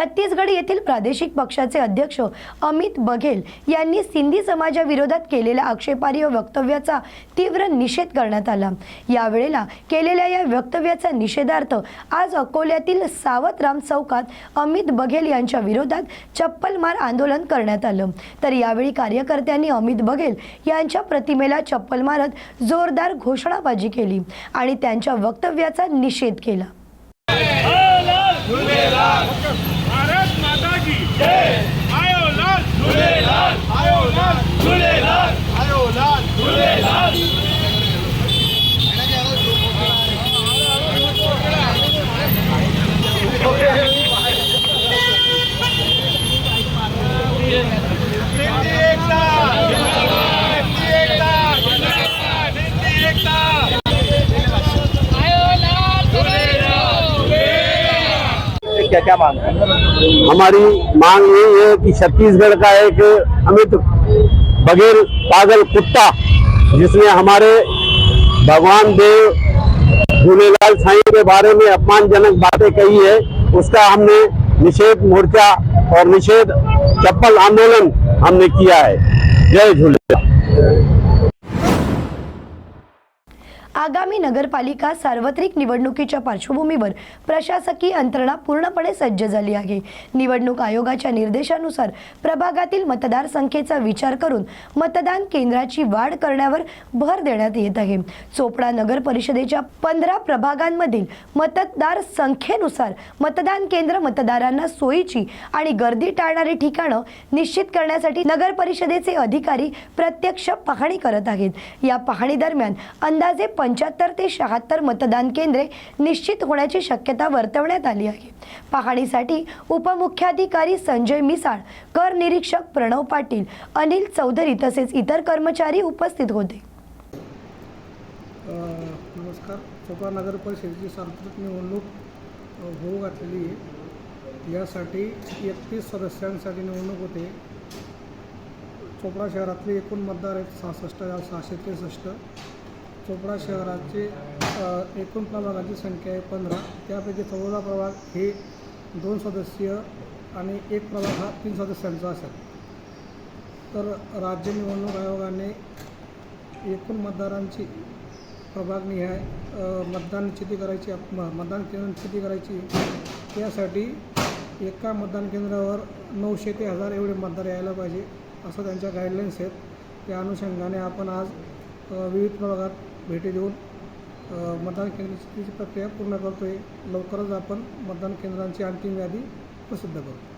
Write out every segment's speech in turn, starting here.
छत्तीसगड येथील प्रादेशिक पक्षाचे अध्यक्ष अमित बघेल यांनी सिंधी समाजाविरोधात केलेल्या आक्षेपार्ह वक्तव्याचा तीव्र निषेध करण्यात आला. यावेळेला केलेल्या या वक्तव्याचा निषेधार्थ आज अकोल्यातील सावतराम चौकात अमित बघेल यांच्या विरोधात चप्पलमार आंदोलन करण्यात आलं. तर यावेळी कार्यकर्त्यांनी अमित बघेल यांच्या प्रतिमेला चप्पल मारत जोरदार घोषणाबाजी केली आणि त्यांच्या वक्तव्याचा निषेध केला. माता की जय आयो लाल क्या क्या मांग है? हमारी मांग यही है कि छत्तीसगढ़ का एक अमित बघेल पागल कुत्ता, जिसने हमारे भगवान देव झूलेलाल साईं के बारे में अपमानजनक बातें कही है, उसका हमने निषेध मोर्चा और निषेध चप्पल आंदोलन हमने किया है। जय झूलेलाल आगामी नगरपालिका सार्वत्रिक निवडणुकीच्या पार्श्वभूमीवर प्रशासकीय यंत्रणा पूर्णपणे सज्ज झाली आहे. निवडणूक आयोगाच्या निर्देशानुसार प्रभागातील मतदार संख्येचा विचार करून मतदान केंद्राची वाढ करण्यावर भर देण्यात येत आहे. चोपडा नगर परिषदेच्या पंधरा प्रभागांमधील मतदार संख्येनुसार मतदान केंद्र मतदारांना सोयीची आणि गर्दी टाळणारी ठिकाणं निश्चित करण्यासाठी नगर परिषदेचे अधिकारी प्रत्यक्ष पाहणी करत आहेत. या पाहणी दरम्यान अंदाजे पंच्याहत्तर ते शहात्तर मतदान केंद्रे निश्चित होण्याची शक्यता वर्तवण्यात आली आहे. पाहणीसाठी उपमुख्याधिकारी संजय मिसाळ कर निरीक्षक प्रणव पाटील अनिल चौधरी तसेच इतर कर्मचारी उपस्थित होते. नमस्कार. चोपडा नगर परिषदेची सार्वत्रिक निवडणूक होऊ घातलेली आहे. यासाठी एकतीस सदस्यांसाठी निवडणूक होते. चोपडा शहरातले एकूण मतदार आहेत सहासष्ट सहाशे त्रेसष्ट. चोपडा शहराचे एकूण प्रभागाची संख्या आहे पंधरा. त्यापैकी चौदा प्रभाग हे दोन सदस्यीय आणि एक प्रभाग हा तीन सदस्यांचा असेल. तर राज्य निवडणूक आयोगाने एकूण मतदारांची प्रभागनिहाय अ, मतदान निश्चिती करायची म- मतदान केंद्र निश्चिती करायची. त्यासाठी एका मतदान केंद्रावर नऊशे ते हजार एवढे मतदार यायला पाहिजे असं त्यांच्या गाईडलाईन्स आहेत. त्या अनुषंगाने आपण आज विविध प्रभागात भेटी देऊन मतदान केंद्राची प्रक्रिया पूर्ण करतो आहे लवकरच आपण मतदान केंद्रांची अंतिम यादी प्रसिद्ध करू.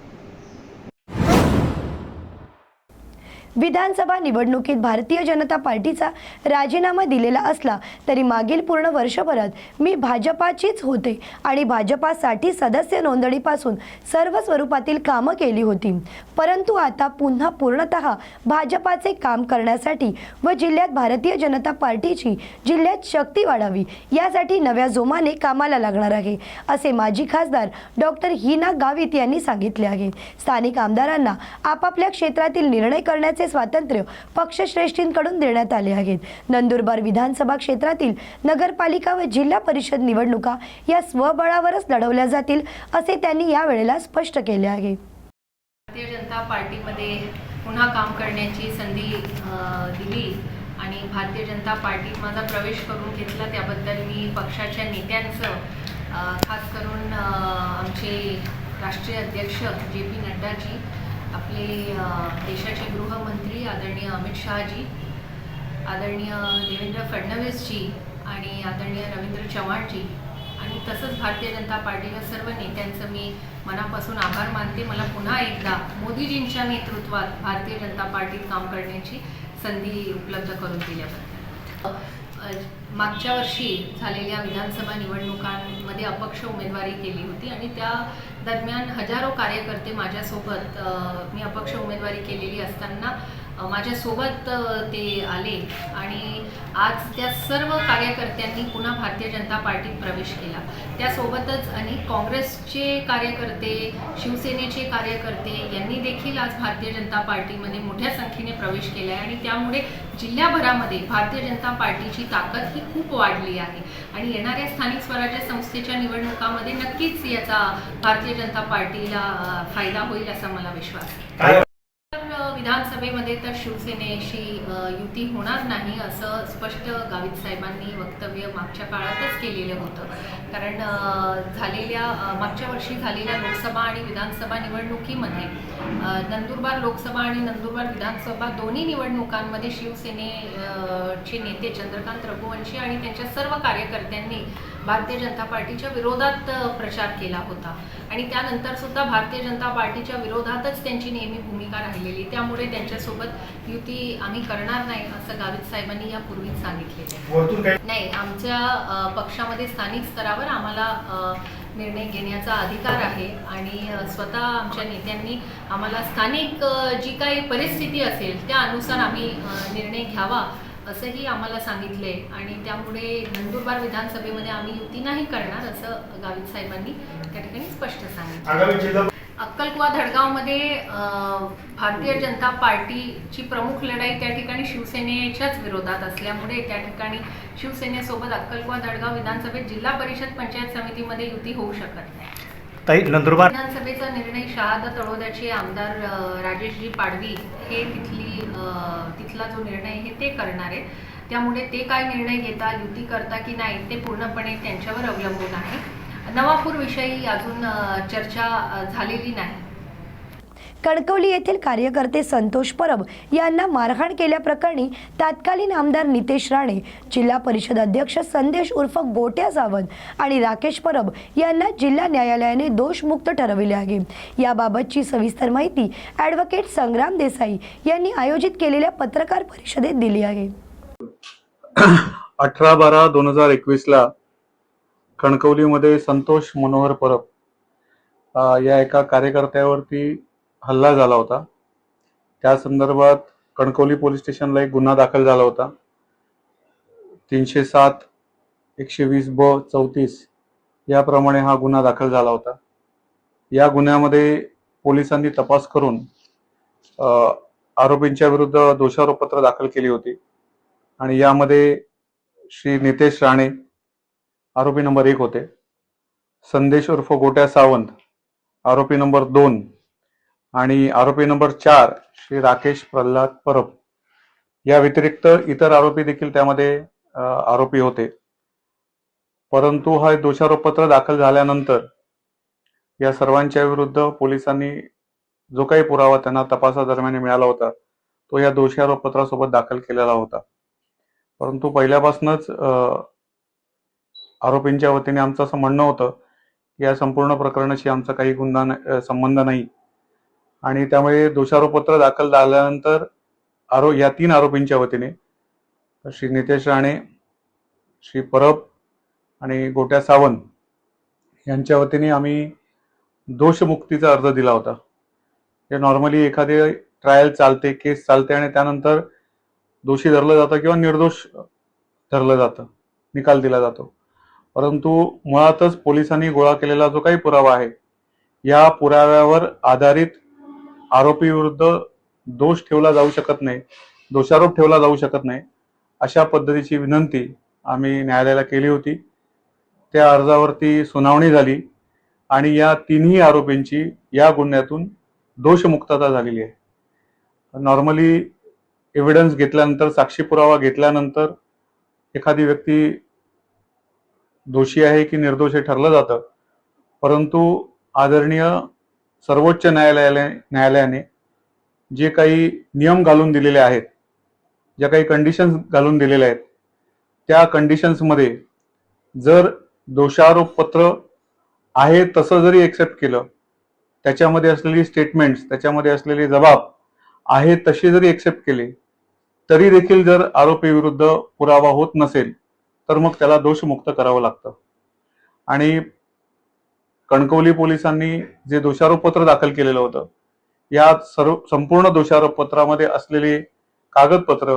विधानसभा निवडणुकीत भारतीय जनता पार्टीचा राजीनामा दिलेला असला तरी मागील पूर्ण वर्षभरात मी भाजपाचीच होते आणि भाजपासाठी सदस्य नोंदणीपासून सर्व स्वरूपातील कामं केली होती. परंतु आता पुन्हा पूर्णतः भाजपाचे काम करण्यासाठी व जिल्ह्यात भारतीय जनता पार्टीची जिल्ह्यात शक्ती वाढावी यासाठी नव्या जोमाने कामाला लागणार आहे असे माजी खासदार डॉक्टर हिना गावित यांनी सांगितले आहे. स्थानिक आमदारांना आपापल्या क्षेत्रातील निर्णय करण्याचे स्वातंत्र्य पक्षश्रेष्ठींकडून देण्यात आले आहेत. नंदुरबार विधानसभा क्षेत्रातील नगरपालिका व जिल्हा परिषद निवडणुका या स्वबळावरच लढवल्या जातील असे त्यांनी यावेळेला स्पष्ट केले आहे. भारतीय जनता पार्टीमध्ये पुन्हा काम करण्याची संधी दिली आणि भारतीय जनता पार्टीत माझा प्रवेश करून घेतला. त्याबद्दल मी पक्षाच्या नेत्यांचं खास करून आमचे राष्ट्रीय अध्यक्ष जे पी नड्डाजी आपले देशाचे गृहमंत्री आदरणीय अमित शहाजी आदरणीय देवेंद्र फडणवीसजी आणि आदरणीय रवींद्र चव्हाणजी आणि तसंच भारतीय जनता पार्टीच्या सर्व नेत्यांचं मी मनापासून आभार मानते. मला पुन्हा एकदा मोदीजींच्या नेतृत्वात भारतीय जनता पार्टीत काम करण्याची संधी उपलब्ध करून दिल्याबद्दल. मागच्या वर्षी झालेल्या विधानसभा निवडणुकांमध्ये अपक्ष उमेदवारी केली होती आणि त्या दरम्यान हजारो कार्यकर्ते माझ्यासोबत मी अपक्ष उमेदवारी केलेली असताना माझ्यासोबत ते आले आणि आज त्या सर्व कार्यकर्त्यांनी पुन्हा भारतीय जनता पार्टीत प्रवेश केला. त्यासोबतच अनेक काँग्रेसचे कार्यकर्ते शिवसेनेचे कार्यकर्ते यांनी देखील आज भारतीय जनता पार्टीमध्ये मोठ्या संख्येने प्रवेश केला आहे आणि त्यामुळे जिल्ह्याभरामध्ये भारतीय जनता पार्टीची ताकद ही खूप वाढली आहे. आणि येणाऱ्या स्थानिक स्वराज्य संस्थेच्या निवडणुकामध्ये नक्कीच याचा भारतीय जनता पार्टीला फायदा होईल असा मला विश्वास आहे. विधानसभेमध्ये तर शिवसेनेशी युती होणार नाही असं स्पष्ट गावित साहेबांनी वक्तव्य मागच्या काळातच केलेलं होतं. कारण झालेल्या मागच्या वर्षी झालेल्या लोकसभा आणि विधानसभा निवडणुकीमध्ये नंदुरबार लोकसभा आणि नंदुरबार विधानसभा दोन्ही निवडणुकांमध्ये शिवसेने चे नेते चंद्रकांत रघुवंशी आणि त्यांच्या सर्व कार्यकर्त्यांनी भारतीय जनता पार्टीच्या विरोधात प्रचार केला होता. आणि त्यानंतर सुद्धा भारतीय जनता पार्टीच्या विरोधातच त्यांची नेहमी भूमिका राहिलेली. त्यामुळे त्यांच्यासोबत युती आम्ही करणार नाही असं गावित साहेबांनी यापूर्वीच सांगितलेले काही नाही आमच्या पक्षामध्ये स्थानिक स्तरावर आम्हाला निर्णय घेण्याचा अधिकार आहे आणि स्वतः आमच्या नेत्यांनी आम्हाला स्थानिक जी काही परिस्थिती असेल त्या अनुसार आम्ही निर्णय घ्यावा असंही आम्हाला सांगितले आणि त्यामुळे नंदुरबार विधानसभेमध्ये आम्ही युती नाही करणार असं गावित साहेबांनी त्या ठिकाणी स्पष्ट सांगितलं. अक्कलकुवा धडगावमध्ये भारतीय जनता पार्टीची प्रमुख लढाई त्या ठिकाणी शिवसेनेच्याच विरोधात असल्यामुळे त्या ठिकाणी शिवसेनेसोबत अक्कलकुवा धडगाव विधानसभेत जिल्हा परिषद पंचायत समितीमध्ये युती होऊ शकत नाही. ताई नंदुरबार. विधानसभेचा निर्णय शहादा तळोद्याचे आमदार राजेशजी पाडवी हे तिथली तिथला जो निर्णय हे ते करणार आहेत. त्यामुळे ते काय निर्णय घेता युती करता की नाही ते पूर्णपणे त्यांच्यावर अवलंबून आहे. नवापूर विषयी अजून चर्चा झालेली नाही. कणकवली येथील कार्यकर्ते संतोष परब यांना मारहाण केल्याप्रकरणी तत्कालीन आमदार नितेश राणे जिल्हा परिषद अध्यक्ष संदेश उर्फ गोट्या सावंत आणि राकेश परब यांना जिल्हा न्यायालयाने दोषमुक्त ठरविले आहे. याबाबतची सविस्तर माहिती ॲडव्होकेट संग्राम देसाई यांनी आयोजित केलेल्या पत्रकार परिषदेत दिली आहे. अठरा बारा दोन हजार एकवीस ला कणकवलीमध्ये संतोष मनोहर परब या एका कार्यकर्त्यावरती हल्ला झाला होता. त्या संदर्भात कणकवली पोलीस स्टेशनला एक गुन्हा दाखल झाला होता. तीनशे सात एकशे वीस ब चौतीस याप्रमाणे हा गुन्हा दाखल झाला होता. या गुन्ह्यामध्ये पोलिसांनी तपास करून आरोपींच्या विरुद्ध दोषारोपपत्र दाखल केली होती. आणि यामध्ये श्री नितेश राणे आरोपी नंबर एक होते. संदेश उर्फ गोट्या सावंत आरोपी नंबर दोन आणि आरोपी नंबर चार श्री राकेश प्रल्हाद परब. या व्यतिरिक्त इतर आरोपी देखील त्यामध्ये आरोपी होते. परंतु हा दोषारोपपत्र दाखल झाल्यानंतर या सर्वांच्या विरुद्ध पोलिसांनी जो काही पुरावा त्यांना तपासादरम्यान मिळाला होता तो या दोषारोपपत्रासोबत दाखल केलेला होता. परंतु पहिल्यापासूनच आरोपींच्या वतीने आमचं असं म्हणणं होतं की या संपूर्ण प्रकरणाशी आमचा काही गुन्हा संबंध नाही. आणि त्यामुळे दोषारोपपत्र दाखल झाल्यानंतर आरो या तीन आरोपींच्या वतीने श्री नितेश राणे श्री परब आणि गोट्या सावंत यांच्या वतीने आम्ही दोषमुक्तीचा अर्ज दिला होता. हे नॉर्मली एखादे ट्रायल चालते केस चालते आणि त्यानंतर दोषी धरलं जातं किंवा निर्दोष धरलं जातं निकाल दिला जातो. परंतु मुळातच पोलिसांनी गोळा केलेला जो काही पुरावा आहे या पुराव्यावर आधारित आरोपी विरुद्ध दोष ठेवला जाऊ शकत नाही दोषारोप ठेवला जाऊ शकत नाही अशा पद्धतीची विनंती आम्ही न्यायालयाला केली होती. त्या अर्जावरती सुनावणी झाली आणि या तिन्ही आरोपींची या गुन्ह्यातून दोषमुक्तता झालेली आहे. नॉर्मली एव्हिडन्स घेतल्यानंतर साक्षी पुरावा घेतल्यानंतर एखादी व्यक्ती दोषी आहे की निर्दोष हे ठरलं जातं. परंतु आदरणीय सर्वोच्च न्यायालयाने न्यायालयाने जे काही नियम घालून दिलेले आहेत ज्या काही कंडिशन्स घालून दिलेल्या आहेत त्या कंडिशन्समध्ये जर दोषारोपपत्र आहे तसं जरी एक्सेप्ट केलं त्याच्यामध्ये असलेली स्टेटमेंट्स त्याच्यामध्ये असलेले जबाब आहे तसे जरी एक्सेप्ट केले तरी देखील जर आरोपी विरुद्ध पुरावा होत नसेल तर मग त्याला दोषमुक्त करावं लागतं. आणि कणकवली पोलिसांनी जे दोषारोपपत्र दाखल केलेलं होतं या सर्व संपूर्ण दोषारोपपत्रामध्ये असलेले कागदपत्र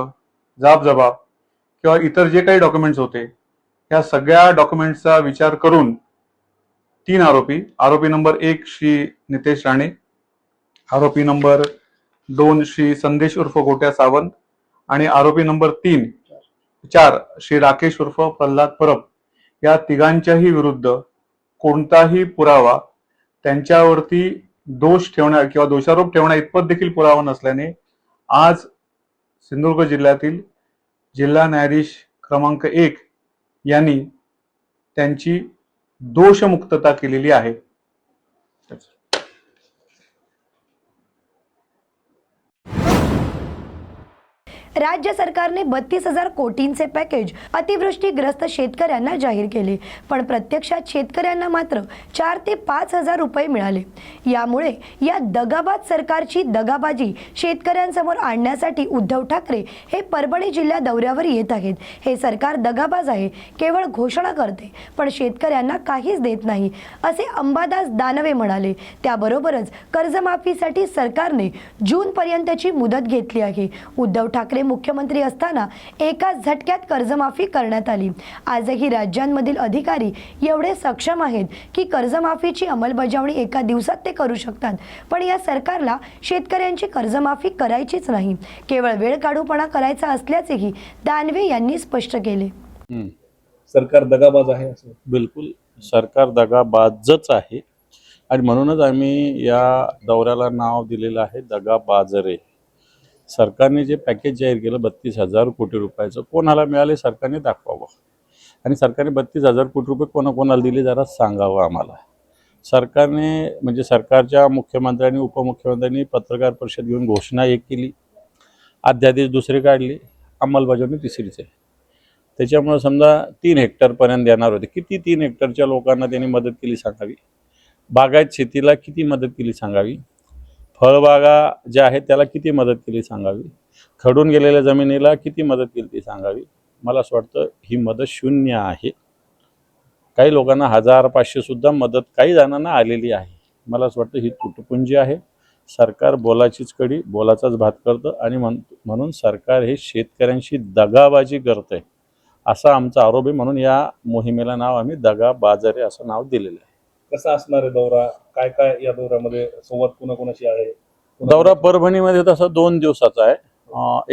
जाब जबाब किंवा इतर जे काही डॉक्युमेंट्स होते या सगळ्या डॉक्युमेंट्सचा विचार करून तीन आरोपी आरोपी नंबर एक श्री नितेश राणे आरोपी नंबर दोन श्री संदेश उर्फ गोट्या सावंत आणि आरोपी नंबर तीन चार श्री राकेश उर्फ प्रल्हाद परब या तिघांच्याही विरुद्ध कोणताही पुरावा त्यांच्यावरती दोष ठेवण्या किंवा दोषारोप ठेवण्या इतपत देखील पुरावा नसल्याने आज सिंधुदुर्ग जिल्ह्यातील जिल्हा न्यायाधीश क्रमांक एक यांनी त्यांची दोषमुक्तता केलेली आहे. राज्य सरकारने बत्तीस हजार कोटींचे पॅकेज अतिवृष्टीग्रस्त शेतकऱ्यांना जाहीर केले. पण प्रत्यक्षात शेतकऱ्यांना मात्र चार ते पाच हजार रुपये मिळाले. यामुळे या दगाबाज सरकारची दगाबाजी शेतकऱ्यांसमोर आणण्यासाठी उद्धव ठाकरे हे परभणी जिल्हा दौऱ्यावर येत आहेत. हे सरकार दगाबाज आहे केवळ घोषणा करते पण शेतकऱ्यांना काहीच देत नाही असे अंबादास दानवे म्हणाले. त्याबरोबरच कर्जमाफीसाठी सरकारने जूनपर्यंतची मुदत घेतली आहे. उद्धव ठाकरे मुख्यमंत्री असताना एका झटक्यात कर्जमाफी करण्यात आली. आजही राज्यांमधील अधिकारी एवढे सक्षम आहेत की कर्जमाफीची अंमलबजावणी एका दिवसात ते करू शकतात. पण या सरकारला शेतकऱ्यांची कर्जमाफी करायचीच नाही. केवळ वेळ काढूपणा करायचा असल्याचेही दानवे यांनी स्पष्ट केले. सरकार दगाबाज आहे असं? बिलकुल. सरकार दगाबाजच आहे. आणि म्हणूनच आम्ही या दौऱ्याला नाव दिलेलं आहे दगा बाजरे सरकारने जे पॅकेज जाहीर केलं बत्तीस हजार कोटी रुपयाचं कोणाला मिळाले सरकारने दाखवावं. आणि सरकारने बत्तीस हजार कोटी रुपये कोणाकोणाला दिले जरा सांगावं आम्हाला. सरकारने म्हणजे सरकारच्या मुख्यमंत्र्यांनी उपमुख्यमंत्र्यांनी पत्रकार परिषद घेऊन घोषणा एक केली. अध्यादेश दुसरी काढली. अंमलबजावणी तिसरीच. आहे त्याच्यामुळं समजा तीन हेक्टरपर्यंत देणार होते. किती तीन हेक्टरच्या लोकांना त्यांनी मदत केली सांगावी? बागायत शेतीला किती मदत केली सांगावी? फळबागा ज्या आहेत त्याला किती मदत केली सांगावी? खडून गेलेल्या जमिनीला किती मदत केली ती सांगावी? मला असं वाटतं ही मदत शून्य आहे. काही लोकांना हजार पाचशेसुद्धा मदत काही जणांना आलेली आहे. मला असं वाटतं ही तुटपुंजी आहे. सरकार बोलाचीच कडी बोलाचाच भात करतं आणि म्हण म्हणून सरकार हे शेतकऱ्यांशी दगाबाजी करतं आहे असा आमचा आरोप आहे. म्हणून या मोहिमेला नाव आम्ही दगा बाजारे असं नाव दिलेलं आहे. कसा असणार आहे दौरा? काय काय या दौऱ्यामध्ये संवाद कोणाकोणाशी आहे? दौरा परभणीमध्ये तसा दोन दिवसाचा आहे.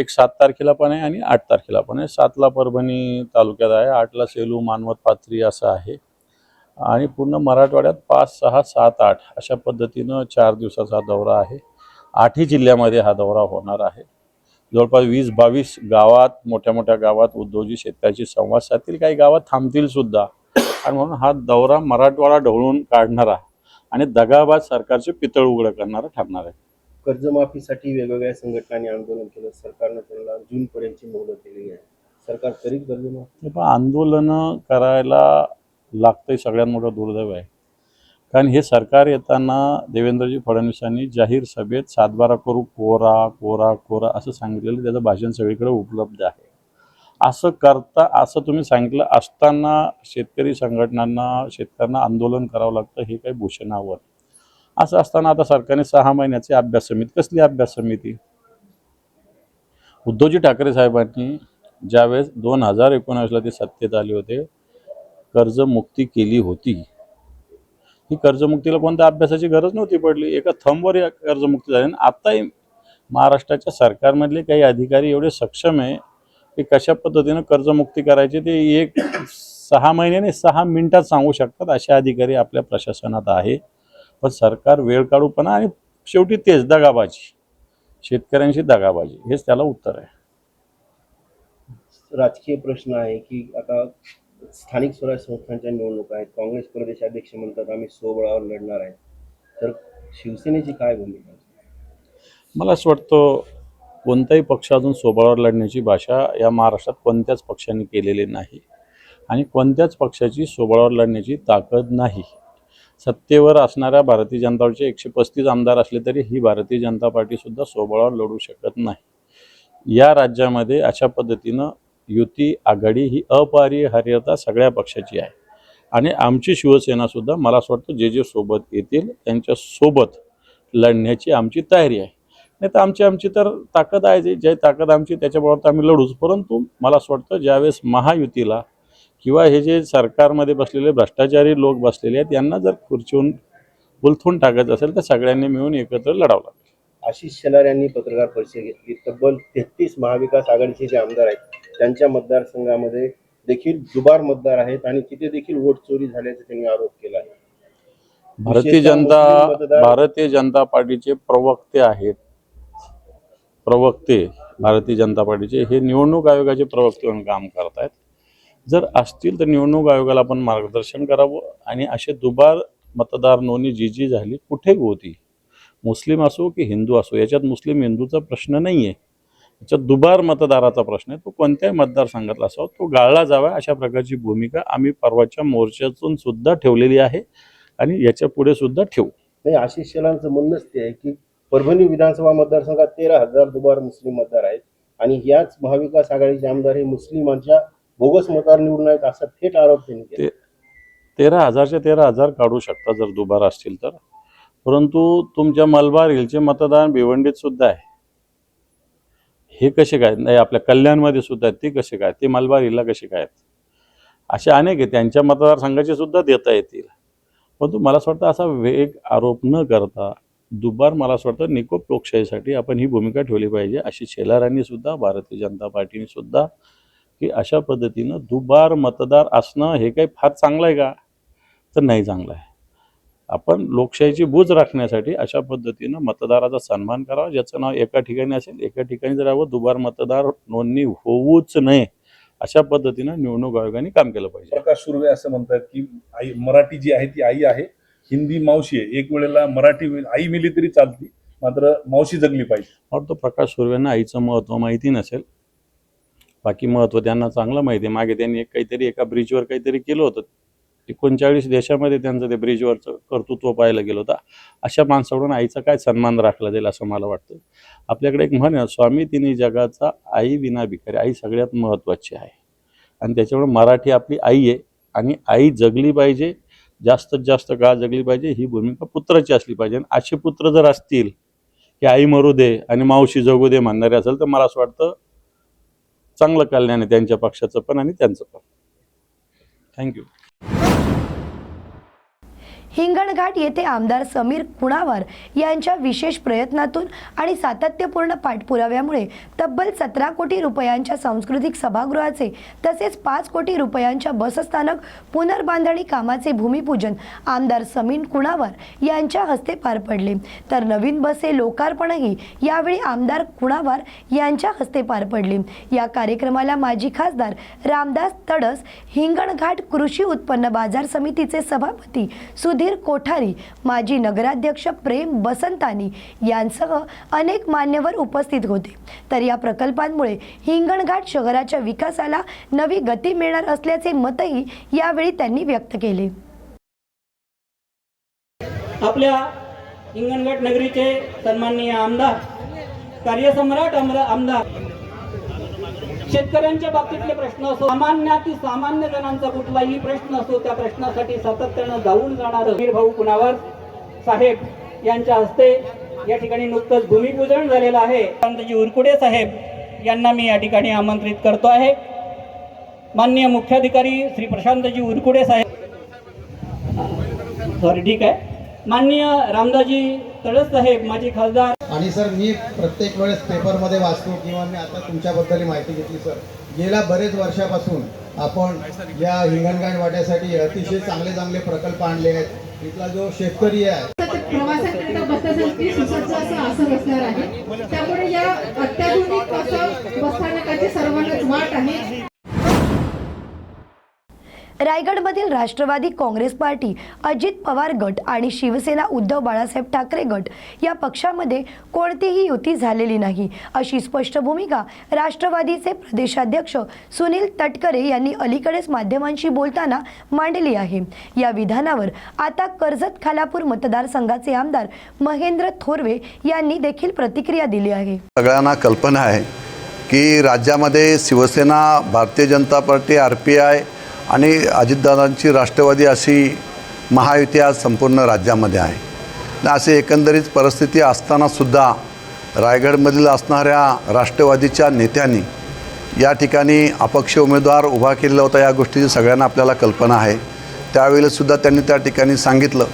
एक सात तारखेला पण आहे आणि आठ तारखेला पण आहे. सातला परभणी तालुक्यात आहे आठला सेलू मानवत पाथरी असं आहे. आणि पूर्ण मराठवाड्यात पाच सहा सात आठ अशा पद्धतीनं चार दिवसाचा दौरा आहे. आठही जिल्ह्यामध्ये हा दौरा होणार आहे. जवळपास वीस बावीस गावात मोठ्या मोठ्या गावात उद्योजी शेतकऱ्याशी संवाद साधतील. काही गावात थांबतील सुद्धा. आणि म्हणून हा दौरा मराठवाडा ढवळून काढणारा आणि दगाबाज सरकारचे पितळ उघडं करणारा ठरणार आहे. कर्जमाफीसाठी वेगवेगळ्या संघटनांनी आंदोलन केलं. सरकारनं त्यांना जून पर्यंतची मुदत दिलेली आहे. सरकार करील कर्जमाफी पहा आंदोलनं करायला लागतंय सगळ्यात मोठं दुर्दैव आहे. कारण हे सरकार येताना देवेंद्रजी फडणवीसांनी जाहीर सभेत सातबारा करू कोरा कोरा कोरा असं सांगितलेलं त्याचं भाषण सगळीकडे उपलब्ध आहे. असं करता असं तुम्ही सांगितलं असताना शेतकरी संघटनांना शेतकऱ्यांना आंदोलन करावं लागतं हे काही भूषणावर. असं असताना आता सरकारने सहा महिन्याची अभ्यास समिती कसली अभ्यास समिती? उद्धवजी ठाकरे साहेबांनी ज्यावेळेस दोन हजार एकोणावीसला ते सत्तेत आले होते कर्जमुक्ती केली होती. ही कर्जमुक्तीला कोणत्या अभ्यासाची गरज नव्हती पडली. एका थंबवर या कर्जमुक्ती झाली आणि आताही महाराष्ट्राच्या सरकारमधले काही अधिकारी एवढे सक्षम आहे की कशा पद्धतीनं कर्जमुक्ती करायची ते एक सहा महिन्याने सहा मिनिटात सांगू शकतात असे अधिकारी आपल्या प्रशासनात आहे. पण सरकार वेळ काढूपणा आणि शेवटी तेच दगाबाजी. शेतकऱ्यांशी दगाबाजी. हेच त्याला उत्तर आहे. राजकीय प्रश्न आहे की आता स्थानिक स्वराज्य संस्थांच्या निवडणुका आहेत. काँग्रेस प्रदेशाध्यक्ष म्हणतात आम्ही स्वबळावर लढणार आहे तर शिवसेनेची काय भूमिका? मला असं वाटतं कोणताही पक्ष अजून स्वबळावर लढण्याची भाषा या महाराष्ट्रात कोणत्याच पक्षाने केलेली नाही. आणि कोणत्याच पक्षाची स्वबळावर लढण्याची ताकद नाही. सत्तेवर असणाऱ्या भारतीय जनता पक्षाचे एकशे पस्तीस आमदार असले तरी ही भारतीय जनता पार्टीसुद्धा स्वबळावर लढू शकत नाही. या राज्यामध्ये अशा पद्धतीनं युती आघाडी ही अपरिहार्यता सगळ्या पक्षाची आहे. आणि आमची शिवसेनासुद्धा मला असं वाटतं जे जे सोबत येतील त्यांच्यासोबत लढण्याची आमची तयारी आहे. नाही तर आमची आमची तर ताकद आहे जी जी ताकद आमची त्याच्याबरोबर तर आम्ही लढूच. परंतु मला असं वाटतं ज्यावेळेस महायुतीला किंवा हे जे सरकारमध्ये बसलेले भ्रष्टाचारी लोक बसलेले आहेत यांना जर खुर्चीहून उलथून टाकायचं असेल तर सगळ्यांनी मिळून एकत्र लढावं लागेल. आशिष शेलार यांनी पत्रकार परिषद घेतली. तब्बल तेहतीस महाविकास आघाडीचे जे आमदार आहेत त्यांच्या मतदारसंघामध्ये देखील दुबार मतदार आहेत आणि तिथे देखील वोट चोरी झाल्याचा त्यांनी आरोप केला आहे. भारतीय जनता भारतीय जनता पार्टीचे प्रवक्ते आहेत. प्रवक्ते भारतीय जनता पार्टीचे हे निवडणूक आयोगाचे प्रवक्ते म्हणून काम करत आहेत जर असतील तर निवडणूक आयोगाला आपण मार्गदर्शन करावं आणि असे दुबार मतदार नोंदणी जी जी झाली कुठे होती? मुस्लिम असो की हिंदू असो याच्यात मुस्लिम हिंदूचा प्रश्न नाही आहे याच्यात दुबार मतदाराचा प्रश्न आहे. तो कोणत्याही मतदारसंघातला असावा तो गाळला जावा अशा प्रकारची भूमिका आम्ही परवाच्या मोर्चातून सुद्धा ठेवलेली आहे आणि याच्यापुढे सुद्धा ठेवू. नाही आशिष शेलांचं म्हणणंच ते आहे की परभणी विधानसभा मतदारसंघात तेरा हजार दुबार मुस्लिम मतदार आहेत. आणि याच महाविकास आघाडीचे आमदार हे मुस्लिमांच्या बोगस मतदार निवडून आहेत असा थेट आरोप त्यांनी केला. तेरा हजारचे तेरा हजार काढू शकता जर दुबार असतील तर. परंतु तुमच्या मलबार हिलचे मतदान भिवंडीत सुद्धा आहे. हे कसे काय? नाही आपल्या कल्याणमध्ये सुद्धा आहेत. ते कसे काय? ते मलबार हिलला कसे काय? आहेत असे अनेक आहे त्यांच्या मतदारसंघाचे सुद्धा देता येतील. परंतु मला असं वाटतं असा वेग आरोप न करता दुबार मला असं वाटतं निकोप लोकशाहीसाठी आपण ही भूमिका ठेवली पाहिजे. अशी शेलारांनी सुद्धा भारतीय जनता पार्टीने सुद्धा की अशा पद्धतीनं दुबार मतदार असणं हे काही फार चांगलं आहे का? तर नाही चांगलं आहे. आपण लोकशाहीची बूज राखण्यासाठी अशा पद्धतीनं मतदाराचा सन्मान करावा ज्याचं नाव एका ठिकाणी असेल एका ठिकाणी जर हवं दुबार मतदार नोंदणी होऊच नये अशा पद्धतीनं निवडणूक आयोगाने काम केलं पाहिजे. प्रकाश सुर्वे असं म्हणतात की आई मराठी जी आहे ती आई आहे. हिंदी मावशी आहे. एक वेळेला मराठी आई मिली तरी चालती मात्र मावशी जगली पाहिजे. मला वाटतं प्रकाश सुर्वेंना आईचं महत्त्व माहिती नसेल. बाकी महत्त्व त्यांना चांगलं माहिती आहे. मागे त्यांनी एक काहीतरी एका ब्रिजवर काहीतरी केलं होतं. एकोणचाळीस देशामध्ये त्यांचं ते ब्रिजवरचं कर्तृत्व पाहायला गेलं होतं. अशा माणसाकडून आईचा काय सन्मान राखला जाईल असं मला वाटतं. आपल्याकडे एक म्हण स्वामी तिने जगाचा आई विना भिकारी. आई सगळ्यात महत्त्वाची आहे. आणि त्याच्यामुळे मराठी आपली आई आहे. आणि आई जगली पाहिजे जास्तीत जास्त काळ जगली पाहिजे ही भूमिका पुत्राची असली पाहिजे. आणि असे पुत्र जर असतील की आई मरू दे आणि मावशी जगू दे म्हणणारे असेल तर मला असं वाटतं चांगलं कल्याण आहे त्यांच्या पक्षाचं पण आणि त्यांचं पण. थँक्यू हिंगणघाट येथे आमदार समीर कुणावार यांच्या विशेष प्रयत्नातून आणि सातत्यपूर्ण पाठपुराव्यामुळे तब्बल सतरा कोटी रुपयांच्या सांस्कृतिक सभागृहाचे तसेच पाच कोटी रुपयांच्या बसस्थानक पुनर्बांधणी कामाचे भूमिपूजन आमदार समीर कुणावार यांच्या हस्ते पार पडले. तर नवीन बसे लोकार्पणही यावेळी आमदार कुणावार यांच्या हस्ते पार पडले. या कार्यक्रमाला माजी खासदार रामदास तडस हिंगणघाट कृषी उत्पन्न बाजार समितीचे सभापती सुधीर कोठारी माजी नगराध्यक्ष प्रेम बसंतानी यांसह अनेक मान्यवर उपस्थित होते. तर या प्रकल्पांमुळे हिंगणघाट शहराच्या विकासाला नवी गती मिळणार असल्याचे मतही यावेळी त्यांनी व्यक्त केले. आपल्या हिंगणघाट नगरीचे सन्माननीय आमदार कार्यसम्राट आमदार शेतकऱ्यांच्या बाबतीतले प्रश्न असो सामान्यातील सामान्य जणांचा कुठलाही प्रश्न असो त्या प्रश्नासाठी सातत्यानं जाऊन जाणार वीरभाऊ कुणावर? साहेब यांच्या हस्ते या ठिकाणी नुकतंच भूमिपूजन झालेलं आहे. प्रशांतजी उरकुडे साहेब यांना मी या ठिकाणी आमंत्रित करतो आहे. माननीय मुख्याधिकारी श्री प्रशांतजी उरकुडे साहेब. सॉरी ठीक आहे. माननीय रामदाजी तळस साहेब माजी खासदार. आणि सर मी प्रत्येक वेळेस पेपरमध्ये वाचतो किंवा मी आता तुमच्याबद्दल माहिती घेतली सर. गेल्या बरेच वर्षापासून आपण या हिंगणघाट वाट्यासाठी अतिशय चांगले चांगले प्रकल्प आणले आहेत. इथला जो शेतकरी आहे. प्रवासाकरिता बसण्यासाठी सुसज्ज असं आसन असणार आहे. त्यामुळे या अत्याधुनिक असं बसस्थानकाची सर्वांनाच वाट आहे. रायगडमधील राष्ट्रवादी काँग्रेस पार्टी अजित पवार गट आणि शिवसेना उद्धव बाळासाहेब ठाकरे गट या पक्षामध्ये कोणतीही युती झालेली नाही अशी स्पष्ट भूमिका राष्ट्रवादीचे प्रदेशाध्यक्ष सुनील तटकरे यांनी अलीकडेच माध्यमांशी बोलताना मांडली आहे. या विधानावर आता कर्जत खालापूर मतदारसंघाचे आमदार महेंद्र थोरवे यांनी देखील प्रतिक्रिया दिली आहे. सगळ्यांना कल्पना आहे की राज्यामध्ये Shivsena Bharatiya Janata party R P I आणि अजितदादांची राष्ट्रवादी अशी महायुती आज संपूर्ण राज्यामध्ये आहे. असे एकंदरीत परिस्थिती असतानासुद्धा रायगडमधील असणाऱ्या राष्ट्रवादीच्या नेत्यांनी या ठिकाणी अपक्ष उमेदवार उभा केलेला होता या गोष्टीची सगळ्यांना आपल्याला कल्पना आहे. त्यावेळेसुद्धा त्यांनी त्या ठिकाणी सांगितलं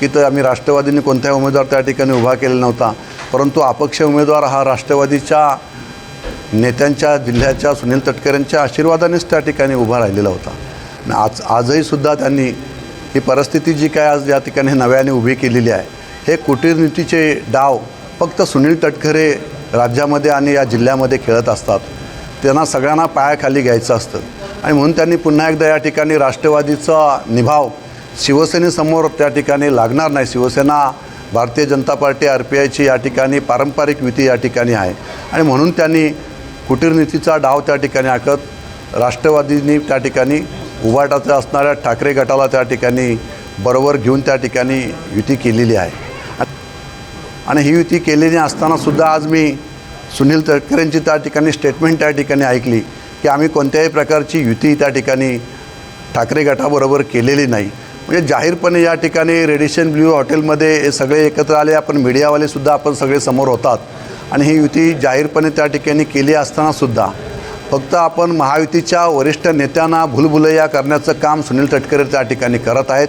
की तर आम्ही राष्ट्रवादीने कोणताही उमेदवार त्या ठिकाणी उभा केलेला नव्हता. परंतु अपक्ष उमेदवार हा राष्ट्रवादीच्या नेत्यांच्या जिल्ह्याच्या सुनील तटकरेंच्या आशीर्वादानेच त्या ठिकाणी उभा राहिलेला होता. आज आजही सुद्धा त्यांनी ही परिस्थिती जी काय आज या ठिकाणी नव्याने उभी केलेली आहे हे कुटीरनीतीचे डाव फक्त सुनील तटकरे राज्यामध्ये आणि या जिल्ह्यामध्ये खेळत असतात. त्यांना सगळ्यांना पायाखाली घ्यायचं असतं. आणि म्हणून त्यांनी पुन्हा एकदा या ठिकाणी राष्ट्रवादीचा निभाव शिवसेनेसमोर त्या ठिकाणी लागणार नाही. Shiv Sena Bharatiya Janata party R P आयची या ठिकाणी पारंपरिक युती या ठिकाणी आहे. आणि म्हणून त्यांनी कुटीरनीतीचा डाव त्या ठिकाणी आखत राष्ट्रवादींनी त्या ठिकाणी उभाटाचं असणाऱ्या ठाकरे गटाला त्या ठिकाणी बरोबर घेऊन त्या ठिकाणी युती केलेली आहे. आणि ही युती केलेली असतानासुद्धा आज मी सुनील तटकरेंची त्या ठिकाणी स्टेटमेंट त्या ठिकाणी ऐकली की आम्ही कोणत्याही प्रकारची युती त्या ठिकाणी ठाकरे गटाबरोबर केलेली नाही. म्हणजे जाहीरपणे या ठिकाणी रेडिशन ब्ल्यू हॉटेलमध्ये हे सगळे एकत्र आले आपण मीडियावालेसुद्धा आपण सगळे समोर होतात. आणि ही युती जाहीरपणे त्या ठिकाणी केली असतानासुद्धा फक्त आपण महायुतीच्या वरिष्ठ नेत्यांना भुलभुलया करण्याचं काम सुनील तटकरे त्या ठिकाणी करत आहेत.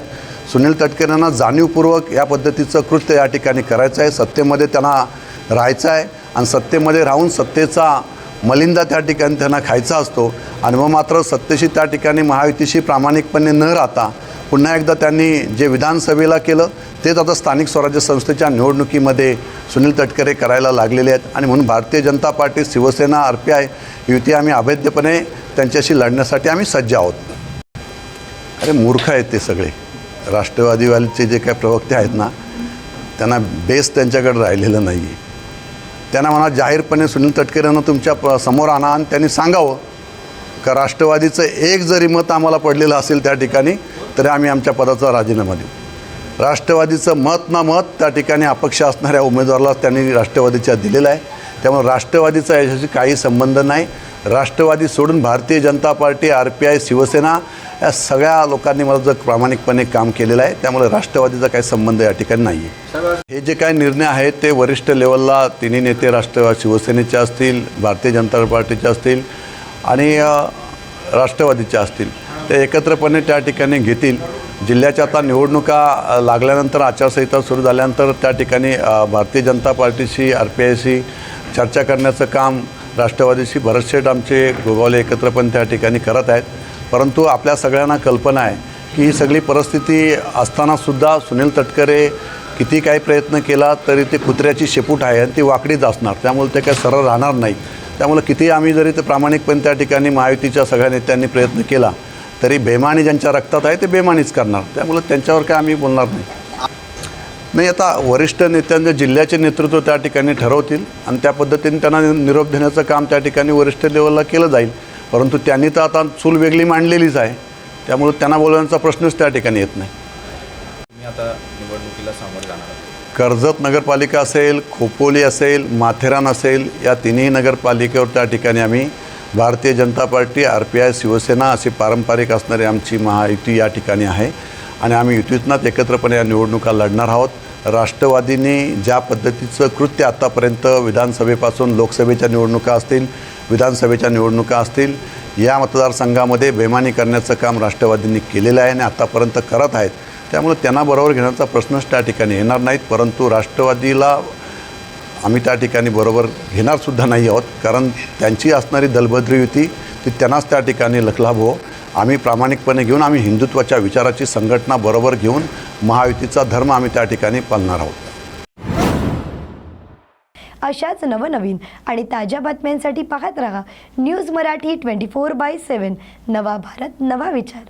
सुनील तटकरेंना जाणीवपूर्वक या पद्धतीचं कृत्य या ठिकाणी करायचं आहे. सत्तेमध्ये त्यांना राहायचं आहे आणि सत्तेमध्ये राहून सत्तेचा मलिंदा त्या ठिकाणी त्यांना खायचा असतो. आणि मग मात्र सत्तेशी त्या ठिकाणी महायुतीशी प्रामाणिकपणे न राहता पुन्हा एकदा त्यांनी जे विधानसभेला केलं तेच आता स्थानिक स्वराज्य संस्थेच्या निवडणुकीमध्ये सुनील तटकरे करायला लागलेले आहेत. आणि म्हणून Bharatiya Janata party Shivsena R P I युती आम्ही अभेद्यपणे त्यांच्याशी लढण्यासाठी आम्ही सज्ज आहोत. अरे मूर्ख आहेत ते सगळे. राष्ट्रवादीवालीचे जे काही प्रवक्ते आहेत ना त्यांना बेस त्यांच्याकडे राहिलेलं नाही आहे त्यांना म्हणा जाहीरपणे सुनील तटकरेंना तुमच्या प- समोर आणा आणि त्यांनी सांगावं. का राष्ट्रवादीचं एक जरी मत आम्हाला पडलेलं असेल त्या ठिकाणी तरी आम्ही आमच्या पदाचा राजीनामा देऊ. राष्ट्रवादीचं मत ना मत त्या ठिकाणी अपक्ष असणाऱ्या उमेदवाराला त्यांनी राष्ट्रवादीच्या दिलेलं आहे. त्यामुळे राष्ट्रवादीचा याच्याशी काही संबंध नाही. राष्ट्रवादी सोडून Bharatiya Janata party R P I Shivsena या सगळ्या लोकांनी मला जर प्रामाणिकपणे काम केलेलं आहे त्यामुळे राष्ट्रवादीचा काही संबंध या ठिकाणी नाही आहे. हे जे काही निर्णय आहेत ते वरिष्ठ लेवलला तिन्ही नेते राष्ट्रवाद शिवसेनेचे असतील भारतीय जनता पार्टीचे असतील आणि राष्ट्रवादीचे असतील. ते एकत्रपणे त्या ठिकाणी घेतील. जिल्ह्याच्या आता निवडणुका लागल्यानंतर आचारसंहिता सुरू झाल्यानंतर त्या ठिकाणी भारतीय जनता पार्टीशी आर पी आयशी चर्चा करण्याचं काम राष्ट्रवादीशी भरतशेठ आमचे गोगावले एकत्रपणे त्या ठिकाणी करत आहेत. परंतु आपल्या सगळ्यांना कल्पना आहे की ही सगळी परिस्थिती असतानासुद्धा सुनील तटकरे किती काही प्रयत्न केला तरी ते कुत्र्याची शेपूट आहे आणि ती वाकडीच असणार त्यामुळे ते काही सरळ राहणार नाही. त्यामुळे किती आम्ही जरी ते प्रामाणिकपणे त्या ठिकाणी महायुतीच्या सगळ्या नेत्यांनी प्रयत्न केला तरी बेमानी ज्यांच्या रक्तात आहे ते बेमानीच करणार. त्यामुळे त्यांच्यावर काय आम्ही बोलणार नाही. नाही आता वरिष्ठ नेत्यांचे जिल्ह्याचे नेतृत्व त्या ठिकाणी ठरवतील आणि त्या पद्धतीने त्यांना निरोप देण्याचं काम त्या ठिकाणी वरिष्ठ लेवलला केलं जाईल. परंतु त्यांनी तर आता चूल वेगळी मांडलेलीच आहे. त्यामुळे त्यांना बोलवण्याचा प्रश्नच त्या ठिकाणी येत नाही. आता निवडणुकीला सामोरे जाणार आहे कर्जत नगरपालिका असेल खोपोली असेल माथेरान असेल या तिन्ही नगरपालिकेवर त्या ठिकाणी आम्ही Bharatiya Janata party R P I Shivsena असे पारंपरिक असणारी आमची महायुती या ठिकाणी आहे. आणि आम्ही युतीतनाच एकत्रपणे या निवडणुका लढणार आहोत. राष्ट्रवादीने ज्या पद्धतीचं कृत्य आत्तापर्यंत विधानसभेपासून लोकसभेच्या निवडणुका असतील विधानसभेच्या निवडणुका असतील या मतदारसंघामध्ये बेमानी करण्याचं काम राष्ट्रवादींनी केलेलं आहे आणि आत्तापर्यंत करत आहेत. त्यामुळे त्यांना बरोबर घेण्याचा प्रश्नच त्या ठिकाणी येणार नाहीत. परंतु राष्ट्रवादीला आम्ही त्या ठिकाणी बरोबर घेणारसुद्धा नाही आहोत. कारण त्यांची असणारी दलबद्री युती ती त्यांनाच त्या ठिकाणी लखलाभ हो आम्ही प्रामाणिकपणे घेऊन आम्ही हिंदुत्वाच्या विचाराची संघटना बरोबर घेऊन महायुतीचा धर्म आम्ही त्या ठिकाणी पालणार आहोत. अशाच नवनवीन आणि ताज्या बातम्यांसाठी पाहत रहा news Marathi twenty four by seven. नवा भारत नवा विचार.